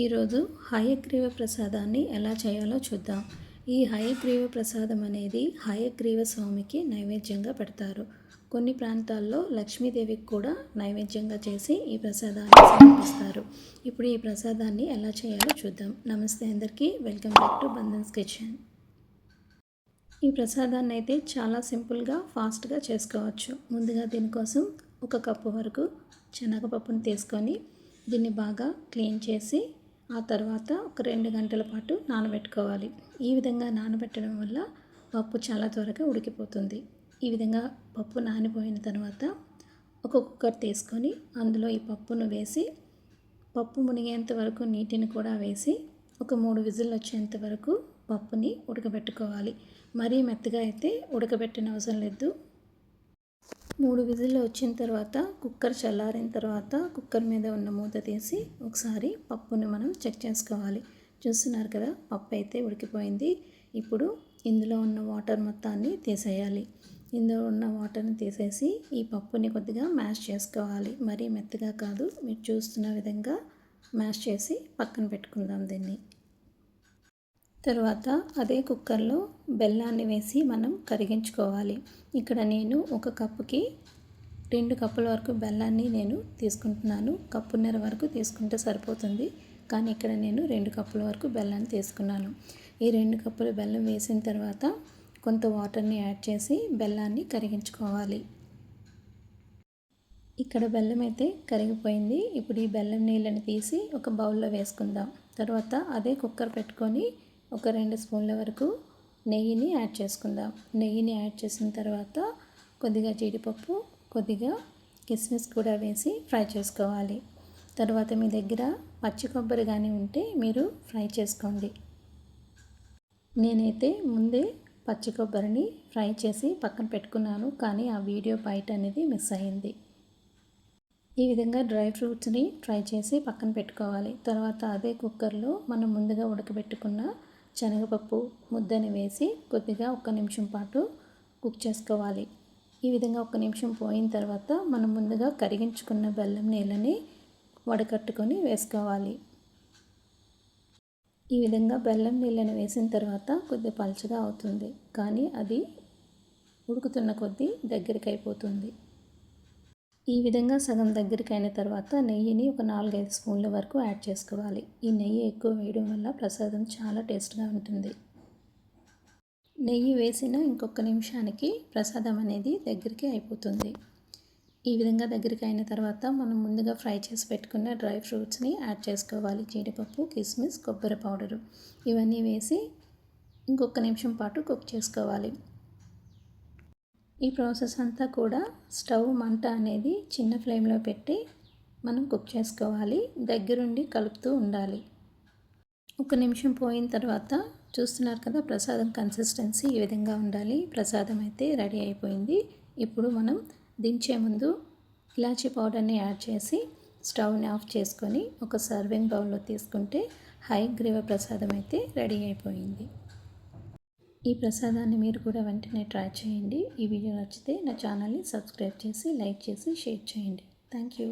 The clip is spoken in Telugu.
ఈరోజు హయగ్రీవ ప్రసాదాన్ని ఎలా చేయాలో చూద్దాం. ఈ హయగ్రీవ ప్రసాదం అనేది హయగ్రీవ స్వామికి నైవేద్యంగా పెడతారు. కొన్ని ప్రాంతాల్లో లక్ష్మీదేవికి కూడా నైవేద్యంగా చేసి ఈ ప్రసాదాన్ని సమర్పిస్తారు. ఇప్పుడు ఈ ప్రసాదాన్ని ఎలా చేయాలో చూద్దాం. నమస్తే అందరికీ. Welcome back to Bandhan's kitchen. ఈ ప్రసాదాన్ని అయితే చాలా సింపుల్గా ఫాస్ట్గా చేసుకోవచ్చు. ముందుగా దీనికోసం ఒక కప్పు వరకు శనగపప్పును తీసుకొని దీన్ని బాగా క్లీన్ చేసి ఆ తర్వాత ఒక రెండు గంటల పాటు నానబెట్టుకోవాలి. ఈ విధంగా నానబెట్టడం వల్ల పప్పు చాలా త్వరగా ఉడికిపోతుంది. ఈ విధంగా పప్పు నానిపోయిన తర్వాత ఒక కుక్కర్ తీసుకొని అందులో ఈ పప్పును వేసి పప్పు మునిగేంత వరకు నీటిని కూడా వేసి ఒక మూడు విజిల్ వచ్చేంత వరకు పప్పుని ఉడకబెట్టుకోవాలి. మరీ మెత్తగా అయితే ఉడకబెట్టిన అవసరం లేదు. మూడు విజిల్లు వచ్చిన తర్వాత కుక్కర్ చల్లారిన తర్వాత కుక్కర్ మీద ఉన్న మూత తీసి ఒకసారి పప్పుని మనం చెక్ చేసుకోవాలి. చూస్తున్నారు కదా పప్పు అయితే ఉడికిపోయింది. ఇప్పుడు ఇందులో ఉన్న వాటర్ మొత్తాన్ని తీసేయాలి. ఇందులో ఉన్న వాటర్ని తీసేసి ఈ పప్పుని కొద్దిగా మ్యాష్ చేసుకోవాలి. మరీ మెత్తగా కాదు మీరు చూస్తున్న విధంగా మ్యాష్ చేసి పక్కన పెట్టుకుందాం దీన్ని. తర్వాత అదే కుక్కర్లో బెల్లాన్ని వేసి మనం కరిగించుకోవాలి. ఇక్కడ నేను ఒక కప్పుకి రెండు కప్పుల వరకు బెల్లాన్ని నేను తీసుకుంటున్నాను. కప్పున్నర వరకు తీసుకుంటే సరిపోతుంది. కానీ ఇక్కడ నేను రెండు కప్పుల వరకు బెల్లాన్ని తీసుకున్నాను. ఈ రెండు కప్పుల బెల్లం వేసిన తర్వాత కొంత వాటర్ని యాడ్ చేసి బెల్లాన్ని కరిగించుకోవాలి. ఇక్కడ బెల్లం అయితే కరిగిపోయింది. ఇప్పుడు ఈ బెల్లం నీళ్ళని తీసి ఒక బౌల్లో వేసుకుందాం. తర్వాత అదే కుక్కర్ పెట్టుకొని ఒక రెండు స్పూన్ల వరకు నెయ్యిని యాడ్ చేసుకుందాం. నెయ్యిని యాడ్ చేసిన తర్వాత కొద్దిగా జీడిపప్పు కొద్దిగా కిస్మిస్ కూడా వేసి ఫ్రై చేసుకోవాలి. తర్వాత మీ దగ్గర పచ్చి కొబ్బరి కానీ ఉంటే మీరు ఫ్రై చేసుకోండి. నేనైతే ముందే పచ్చి కొబ్బరిని ఫ్రై చేసి పక్కన పెట్టుకున్నాను కానీ ఆ వీడియో బయట అనేది మిస్ అయింది. ఈ విధంగా డ్రై ఫ్రూట్స్ని ఫ్రై చేసి పక్కన పెట్టుకోవాలి. తర్వాత అదే కుక్కర్లో మనం ముందుగా ఉడకబెట్టుకున్న శనగపప్పు ముద్దని వేసి కొద్దిగా ఒక నిమిషం పాటు కుక్ చేసుకోవాలి. ఈ విధంగా ఒక నిమిషం పోయిన తర్వాత మనం ముందుగా కరిగించుకున్న బెల్లం నీళ్ళని వడకట్టుకొని వేసుకోవాలి. ఈ విధంగా బెల్లం నీళ్ళని వేసిన తర్వాత కొద్దిగా పలచగా అవుతుంది. కానీ అది ఉడుకుతున్న కొద్దీ దగ్గరికి అయిపోతుంది. ఈ విధంగా సగం దగ్గరికి అయిన తర్వాత నెయ్యిని ఒక నాలుగైదు స్పూన్ల వరకు యాడ్ చేసుకోవాలి. ఈ నెయ్యి ఎక్కువ వేయడం వల్ల ప్రసాదం చాలా టేస్ట్గా ఉంటుంది. నెయ్యి వేసిన ఇంకొక నిమిషానికి ప్రసాదం అనేది దగ్గరికి అయిపోతుంది. ఈ విధంగా దగ్గరికి అయిన తర్వాత మనం ముందుగా ఫ్రై చేసి పెట్టుకున్న డ్రై ఫ్రూట్స్ని యాడ్ చేసుకోవాలి. జీడిపప్పు కిస్మిస్ కొబ్బరి పౌడరు ఇవన్నీ వేసి ఇంకొక నిమిషం పాటు కుక్ చేసుకోవాలి. ఈ ప్రాసెస్ అంతా కూడా స్టవ్ మంట అనేది చిన్న ఫ్లేమ్లో పెట్టి మనం కుక్ చేసుకోవాలి. దగ్గరుండి కలుపుతూ ఉండాలి. ఒక నిమిషం పోయిన తర్వాత చూస్తున్నారు కదా ప్రసాదం కన్సిస్టెన్సీ ఈ విధంగా ఉండాలి. ప్రసాదం అయితే రెడీ అయిపోయింది. ఇప్పుడు మనం దించే ముందు ఇలాచీ పౌడర్ని యాడ్ చేసి స్టవ్ని ఆఫ్ చేసుకొని ఒక సర్వింగ్ బౌల్లో తీసుకుంటే హై గ్రీవ ప్రసాదం అయితే రెడీ అయిపోయింది. ఈ ప్రసాదాన్ని మీరు కూడా వెంటనే ట్రై చేయండి. ఈ వీడియో నచ్చితే నా ఛానల్ని సబ్స్క్రైబ్ చేసి లైక్ చేసి షేర్ చేయండి. Thank you.